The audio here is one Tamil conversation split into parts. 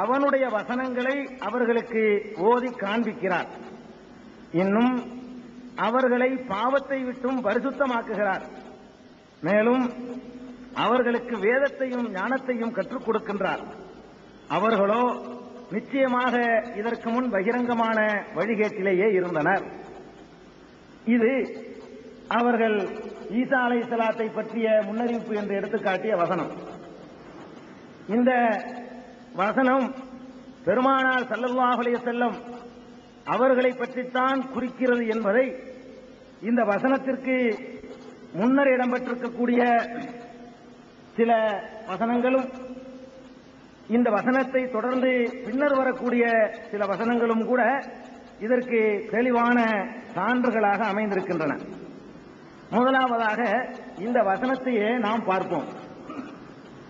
அவனுடைய வசனங்களை அவர்களுக்கு ஓதி காண்பிக்கிறார். இன்னும் அவர்களை பாவத்தை விட்டும் பரிசுத்தமாக்குகிறார். மேலும் அவர்களுக்கு வேதத்தையும் ஞானத்தையும் கற்றுக் கொடுக்கின்றார். அவர்களோ நிச்சயமாக இதற்கு முன் பகிரங்கமான வழிகேட்டிலேயே இருந்தனர். இது அவர்கள் ஈசா அலை சலாத்தை பற்றிய முன்னறிவிப்பு என்று எடுத்துக்காட்டிய வசனம். இந்த வசனம் பெருமானார் ஸல்லல்லாஹு செல்லம் அவர்களை பற்றித்தான் குறிக்கிறது என்பதை இந்த வசனத்திற்கு முன்னர் இடம்பெற்றிருக்கக்கூடிய சில வசனங்களும் இந்த வசனத்தை தொடர்ந்து பின்னர் வரக்கூடிய சில வசனங்களும் கூட இதற்கு தெளிவான சான்றுகளாக அமைந்திருக்கின்றன. முதலாவதாக இந்த வசனத்தையே நாம் பார்ப்போம்.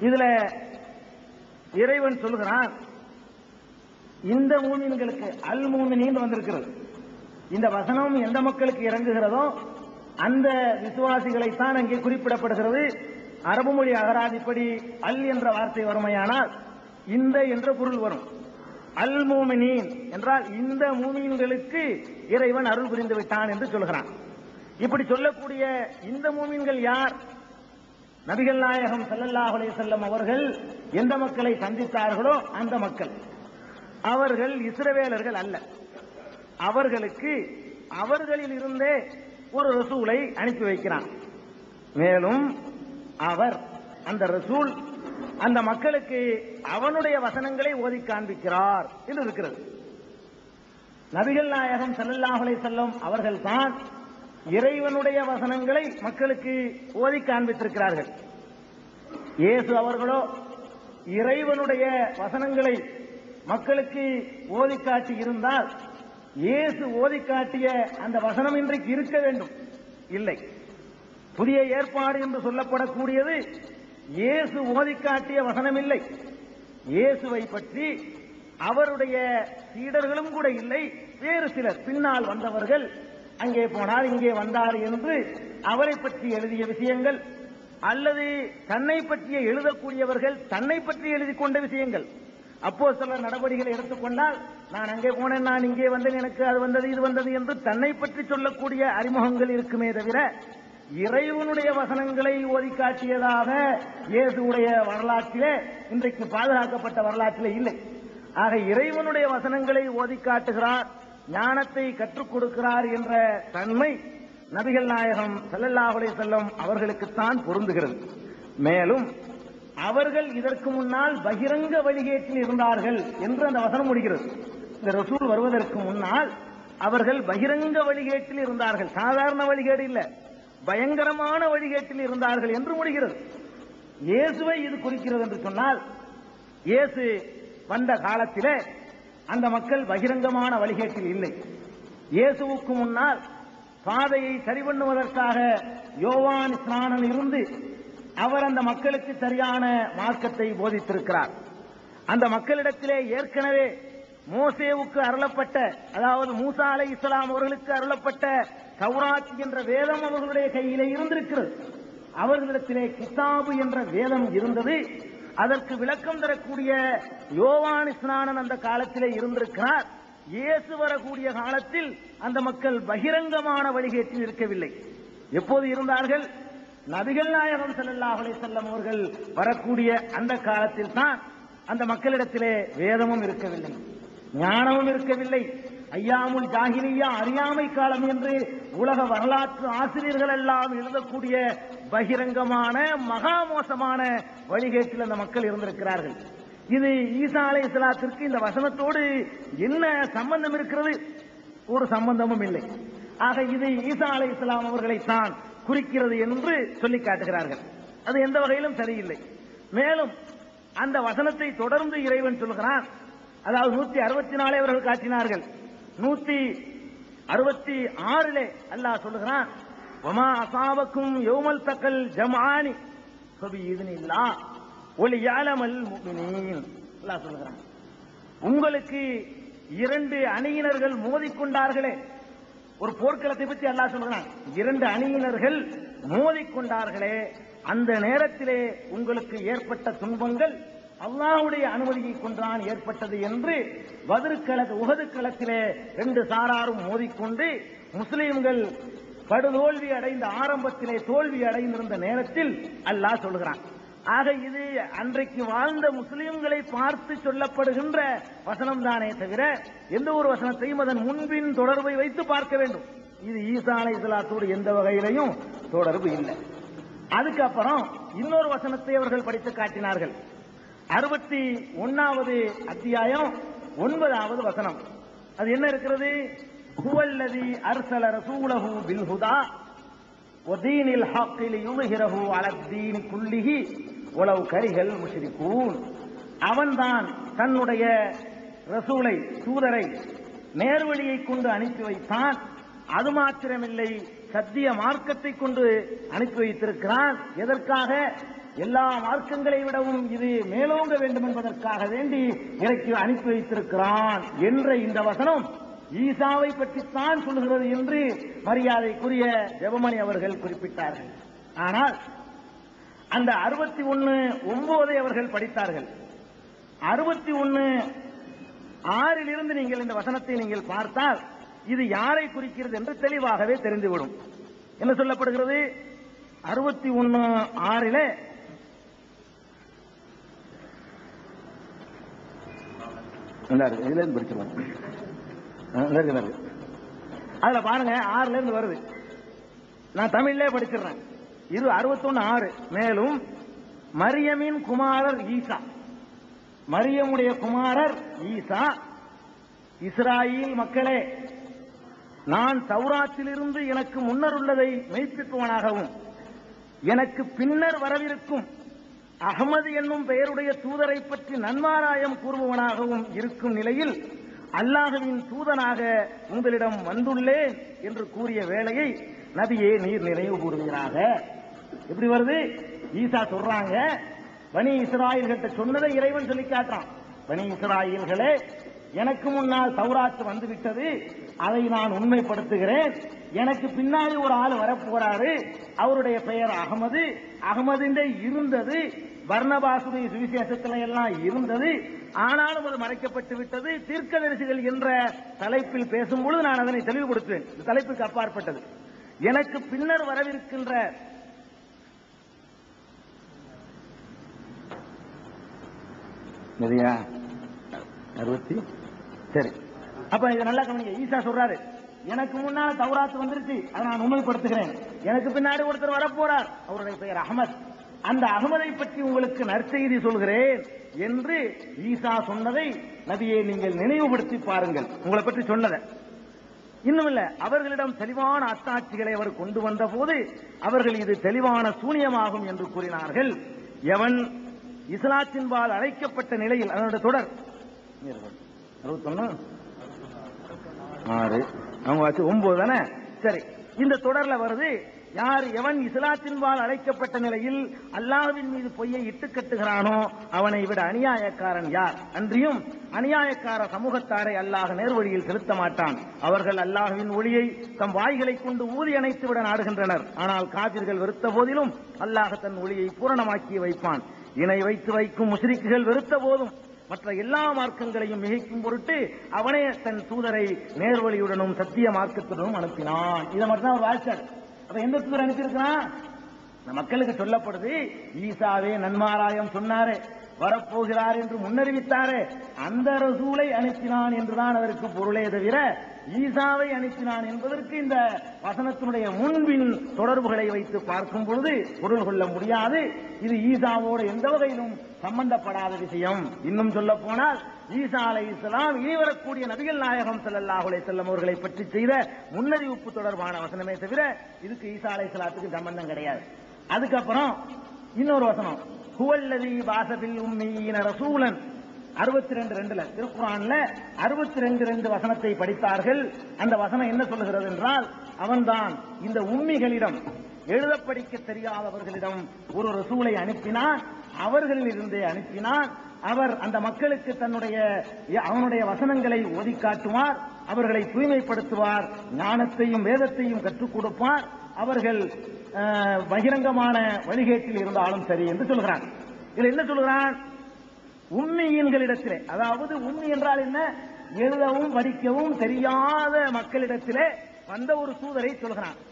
இதுல இறைவன் சொல்கிறான் இந்த மூமின்களுக்கு அல் மூமினின்னு வந்திருக்கிறது. இந்த வசனம் எந்த மக்களுக்கு இறங்குகிறதோ அந்த விசுவாசிகளைத்தான் அங்கே குறிப்பிடப்படுகிறது. அரபு மொழி அகராதிப்படி அல் என்ற வார்த்தை வறுமையானால் இந்த என்ற பொருள் வரும். அல் மூமினீன் என்றால் இந்த மூமின்களுக்கு இறைவன் அருள் புரிந்து விட்டான் என்று சொல்கிறான். இப்படி சொல்லக்கூடிய இந்த மூமின்கள் யார்? நபிகள் நாயகம் செல்லல்லாஹுலே செல்லும் அவர்கள் எந்த மக்களை சந்தித்தார்களோ அந்த மக்கள். அவர்கள் இஸ்ரவேலர்கள் அல்ல. அவர்களுக்கு அவர்களில் இருந்தே ஒரு ரசூலை அனுப்பி வைக்கிறான். மேலும் அவர் அந்த ரசூல் அந்த மக்களுக்கு அவனுடைய வசனங்களை ஓதி காண்பிக்கிறார் என்று இருக்கிறது. நபிகள் நாயகம் செல்லல்லாஹுலே செல்லும் அவர்கள்தான் இறைவனுடைய வசனங்களை மக்களுக்கு ஓதி காண்பித்திருக்கிறார்கள். இயேசு அவர்களோ இறைவனுடைய வசனங்களை மக்களுக்கு ஓதி காட்டி இருந்தால் இயேசு ஓதி காட்டிய அந்த வசனம் இன்றைக்கு இருக்க வேண்டும். இல்லை. புதிய ஏற்பாடு என்று சொல்லப்படக்கூடியது இயேசு ஓதி காட்டிய வசனம் இல்லை. இயேசுவை பற்றி அவருடைய சீடர்களும் கூட இல்லை வேறு சிலர். பின்னால் வந்தவர்கள் அங்கே போனார் இங்கே வந்தார் என்று அவரை பற்றி எழுதிய விஷயங்கள் அல்லது தன்னை பற்றிய எழுதக்கூடியவர்கள் தன்னை பற்றி எழுதி கொண்ட விஷயங்கள். அப்போ சில நடவடிக்கைகளை எடுத்துக்கொண்டால் நான் அங்கே போனேன் நான் இங்கே வந்தேன் எனக்கு அது வந்தது இது வந்தது என்று தன்னை பற்றி சொல்லக்கூடிய அறிமுகங்கள் இருக்குமே தவிர இறைவனுடைய வசனங்களை ஓதி காட்டியதாக இயேசுடைய வரலாற்றிலே இன்றைக்கு பாதுகாக்கப்பட்ட வரலாற்றிலே இல்லை. ஆக இறைவனுடைய வசனங்களை ஓதி காட்டுகிறார் ஞானத்தை கற்றுக் கொடுக்கிறார் என்ற தன்மை நபிகள் நாயகம் ஸல்லல்லாஹு அலைஹி அவர்களுக்குத்தான் பொருந்துகிறது. மேலும் அவர்கள் இதற்கு முன்னால் பகிரங்க வழிகேட்டில் இருந்தார்கள் என்று அந்த வசனம் முடிகிறது. இந்த ரசூல் வருவதற்கு முன்னால் அவர்கள் பகிரங்க வழிகேட்டில் இருந்தார்கள். சாதாரண வழிகேடு இல்ல. பயங்கரமான வழிகேட்டில் இருந்தார்கள் என்று முடிகிறது. இயேசுவை இது குறிக்கிறது என்று சொன்னால் இயேசு வந்த காலத்திலே அந்த மக்கள் பகிரங்கமான வழிகேட்டில் இல்லை. இயேசுவுக்கு முன்னால் பாதையை சரி பண்ணுவதற்காக யோவான் ஸ்நானன் இருந்து அவர் அந்த மக்களுக்கு சரியான மார்க்கத்தை போதித்திருக்கிறார். அந்த மக்களிடத்திலே ஏற்கனவே மோசேவுக்கு அருளப்பட்ட அதாவது மூசா அலை இஸ்லாம் அவர்களுக்கு அருளப்பட்ட சௌராத் என்ற வேதம் அவர்களுடைய கையிலே இருந்திருக்கிறது. அவர்களிடத்திலே கிதாபு என்ற வேதம் இருந்தது. அதற்கு விளக்கம் தரக்கூடிய யோவான் ஸ்நானன் அந்த காலத்திலே இருந்திருக்கிறார். இயேசு வரக்கூடிய காலத்தில் அந்த மக்கள் பகிரங்கமான வழிகேட்டில் இருக்கவில்லை. எப்போது இருந்தார்கள்? நபிகள் நாயகம் செல்லல்லாஹலை செல்லம் அவர்கள் வரக்கூடிய அந்த காலத்தில் தான் அந்த மக்களிடத்திலே வேதமும் இருக்கவில்லை ஞானமும் இருக்கவில்லை. ஐயாமுல் ஜாகிலியா அறியாமை காலம் என்று உலக வரலாற்று ஆசிரியர்கள் எல்லாம் எழுதக்கூடிய பகிரங்கமான மகா மோசமான வழிகேட்டில் அந்த மக்கள் இருந்திருக்கிறார்கள். இது ஈசா அலை இஸ்லாத்திற்கு இந்த வசனத்தோடு என்ன சம்பந்தம் இருக்கிறது? ஒரு சம்பந்தமும் இல்லை. ஆக இது ஈசா அலை இஸ்லாம் அவர்களை தான் குறிக்கிறது என்று சொல்லி காட்டுகிறார்கள். அது எந்த வகையிலும் சரியில்லை. மேலும் அந்த வசனத்தை தொடர்ந்து இறைவன் சொல்கிறான். அதாவது நூத்தி அறுபத்தி நாலே அவர்கள் காட்டினார்கள். நூத்தி அறுபத்தி ஆறுல அல்லாஹ் சொல்லுகிறான் ஒமா அசாபக்கும் யோமல் தக்கல் ஜமானி சொபி இதுனில்லா ஒளி யாலமல் முஃமினீன் அல்லாஹ் சொல்லுகிறான் உங்களுக்கு இரண்டு அணியினர்கள் மோதிக்கொண்டார்களே. ஒரு போர்க்களத்தை பற்றி அல்லாஹ் சொல்கிறான் இரண்டு அணியினர்கள் மோதிக்கொண்டார்களே அந்த நேரத்திலே உங்களுக்கு ஏற்பட்ட துன்பங்கள் அல்லாவுடைய அனுமதியை கொண்டுதான் ஏற்பட்டது என்று பதிர்கள உகது களத்திலே ரெண்டு சாராரும் மோதிக்கொண்டு முஸ்லிம்கள் படுதோல்வி அடைந்த ஆரம்பத்திலே தோல்வி அடைந்திருந்த நேரத்தில் அல்லாஹ் சொல்கிறான். ஆக இது அன்றைக்கு வாழ்ந்த முஸ்லிம்களை பார்த்து சொல்லப்படுகின்ற வசனம் தானே தவிர எந்த ஒரு வசனத்தையும் அதன் முன்பின் தொடர்பை வைத்து பார்க்க வேண்டும். இது ஈசா அலை இஸ்லாத்தோடு எந்த வகையிலையும் தொடர்பு இல்லை. அதுக்கப்புறம் இன்னொரு வசனத்தை அவர்கள் படித்து காட்டினார்கள். அறுபத்தி ஒன்னாவது அத்தியாயம் ஒன்பதாவது வசனம். அது என்ன இருக்கிறது? குவல்லதி அர்சல ரசூலஹு பில்ஹுதா ஒதீனில் ஹாக்கில் யுமிஹிரஹு அலத்தீன் குல்லிஹி உளவு கரிகள் முஷிரிக்கூன் அவன்தான் தன்னுடைய ரசூலை தூதரை நேர்வழியை கொண்டு அனுப்பி வைத்தான். அது மாத்திரமில்லை சத்திய மார்க்கத்தை கொண்டு அனுப்பி வைத்திருக்கிறான். எதற்காக? எல்லா மார்க்கங்களை விடவும் இது மேலோங்க வேண்டும் என்பதற்காக வேண்டி இறக்கி அனுப்பி வைத்திருக்கிறான் என்ற இந்த வசனம் ஈசாவை பற்றித்தான் சொல்லுகிறது என்று மரியாதைக்குரிய ஜெபமணி அவர்கள் குறிப்பிட்டார்கள். ஆனால் அந்த அறுபத்தி ஒன்னு ஒன்பதை அவர்கள் படித்தார்கள். அறுபத்தி ஒன்னு ஆறிலிருந்து நீங்கள் இந்த வசனத்தை நீங்கள் பார்த்தால் இது யாரை குறிக்கிறது என்று தெளிவாகவே தெரிந்துவிடும். என்ன சொல்லப்படுகிறது? அறுபத்தி ஒன்னு ஆறிலே நல்லா இருக்கு இதுல இருந்து படிச்சிருவாங்க ஆ, நல்லா இருக்கு, நல்லா அதுல பாருங்க ஆறுல இருந்து வருது. நான் தமிழ்லே படிச்சிடுறேன். இது அறுபத்தொன்னு ஆறு. மேலும் மரியமின் குமாரர் ஈசா. மரியமுடைய குமாரர் ஈசா. இஸ்ராயில் மக்களே நான் சௌராத்திலிருந்து எனக்கு முன்னர் உள்ளதை மெய்ப்பிப்பவனாகவும் எனக்கு பின்னர் வரவிருக்கும் அகமது என்னும் பெயருடைய தூதரை பற்றி நன்மாராயம் கூறுபவனாகவும் இருக்கும் நிலையில் அல்லாஹுவின் தூதனாக உங்களிடம் வந்துள்ளேன் என்று கூறிய வேளையை நபியே நீர் நினைவு கூறுவீராக எப்படி வருது? ஈசா சொல்றாங்க பனி இஸ்ராயல்கிட்ட சொன்னதை இறைவன் சொல்லி காட்டுறான். பனி இஸ்ராயல்களே எனக்கு முன்னால் தௌராத்து வந்து விட்டது அதை நான் உண்மைப்படுத்துகிறேன். எனக்கு பின்னாடி ஒரு ஆள் வரப்போறாரு. அவருடைய பெயர் அகமது. அகமதுண்டே இருந்தது. வர்ணபாசுடைய சுவிசேஷத்துல எல்லாம் இருந்தது. ஆனாலும் அது மறைக்கப்பட்டு விட்டது. தீர்க்கதரிசிகள் என்ற தலைப்பில் பேசும்பொழுது நான் அதனை தெளிவுபடுத்துவேன் கொடுத்தேன் தலைப்புக்கு அப்பாற்பட்டது. எனக்கு பின்னர் வரவிருக்கின்ற நிறையா? அறுபத்தி? சரி. அப்ப இதை நல்லா கவனிங்க. ஈசா சொல்றாரு எனக்கு முன்னால தௌராத்து வந்துருச்சு அதை நான் உண்மைப்படுத்துகிறேன். எனக்கு பின்னாடி ஒருத்தர் வரப்போறார் அவருடைய பெயர் அகமது அந்த அகமதை பற்றி உங்களுக்கு நற்செய்தி சொல்கிறேன் என்று ஈசா சொன்னதை நபியை நீங்கள் நினைவுபடுத்தி பாருங்கள். உங்களை பற்றி சொன்னதை. இன்னும் இல்ல அவர்களிடம் தெளிவான அத்தாட்சிகளை அவர் கொண்டு வந்த போது அவர்கள் இது தெளிவான சூனியமாகும் என்று கூறினார்கள். எவன் இஸ்லாத்தின்பால் அழைக்கப்பட்ட நிலையில் அதனுடைய தொடர். அறுபத்தொன்னு. ஆறு. அவங்க வச்சு ஒன்பது தானே? சரி. இந்த தொடர்ல வருது யார் எவன் இஸ்லாத்தின்பால் அழைக்கப்பட்ட நிலையில் அல்லாஹ்வின் மீது பொய்யை இட்டு கட்டுகிறானோ அவனை விட அநியாயக்காரன் யார்? அன்றியும் அநியாயக்கார சமூகத்தாரை அல்லாஹ் நேர்வழியில் செலுத்த மாட்டான். அவர்கள் அல்லாஹுவின் ஒளியை தம் வாய்களை கொண்டு ஊதி அணைத்து விட நாடுகின்றனர். ஆனால் காதிர்கள் வெறுத்த போதிலும் அல்லாஹ் தன் ஒளியை பூரணமாக்கி வைப்பான். இணை வைத்து வைக்கும் முஸ்ரிக்குகள் வெறுத்த போதும். மற்ற எல்லா மார்க்கங்களையும் மிகைக்கும் பொருட்டு அவனே தன் தூதரை நேர்வழியுடனும் சத்திய மார்க்கத்துடனும் அனுப்பினான். இதை மட்டும் அவர் வாசிச்சார். அப்ப எந்த தூதர் அனுப்பியிருக்கிறான்? மக்களுக்கு சொல்லப்படுது ஈசாவே நன்மாராயம் சொன்னாரே வரப்போகிறார் என்று முன்னறிவித்தாரே அந்த ரசூலை அனுப்பினான் என்றுதான் அதற்கு பொருளே தவிர ஈசாவை அனுப்பினான் என்பதற்கு இந்த வசனத்தினுடைய முன்பின் தொடர்புகளை வைத்து பார்க்கும் பொழுது பொருள் கொள்ள முடியாது. இது ஈசாவோடு எந்த வகையிலும் சம்பந்தப்படாத விஷயம். இன்னும் சொல்ல போனால் ஈசா அலை இஸ்லாம் இனிவரக்கூடிய நபிகள் நாயகம் செல்லல்லாஹுலே செல்லம் அவர்களை பற்றி செய்த முன்னறிவிப்பு தொடர்பான வசனமே தவிர இதுக்கு ஈசா அலை இஸ்லாத்துக்கு சம்பந்தம் கிடையாது. அதுக்கப்புறம் இன்னொரு வசனம் ஹுவல்லதி வாசபில் உம்மீன ரசூலன் அறுபத்தி ரெண்டு ரெண்டுல திருக்குறான்ல அறுபத்தி ரெண்டு ரெண்டு வசனத்தை படித்தார்கள். அந்த வசனம் என்ன சொல்லுகிறது என்றால் அவன்தான் இந்த உண்மைகளிடம் எழுத படிக்க தெரியாதவர்களிடம் ஒரு ரசூலை அனுப்பினான். அவர்களில் இருந்தே அனுப்பினான். அவர் அந்த மக்களுக்கு தன்னுடைய அவனுடைய வசனங்களை ஓதி காட்டுவார். அவர்களை தூய்மைப்படுத்துவார். ஞானத்தையும் வேதத்தையும் கற்றுக் கொடுப்பார். அவர்கள் பகிரங்கமான வழிகேட்டில் இருந்தாலும் சரி என்று சொல்கிறான். இதுல என்ன சொல்கிறான்? உண்மையின்களிடத்திலே அதாவது உண்மை என்றால் என்ன? எழுதவும் படிக்கவும் தெரியாத மக்களிடத்திலே வந்த ஒரு தூதரை சொல்கிறான்.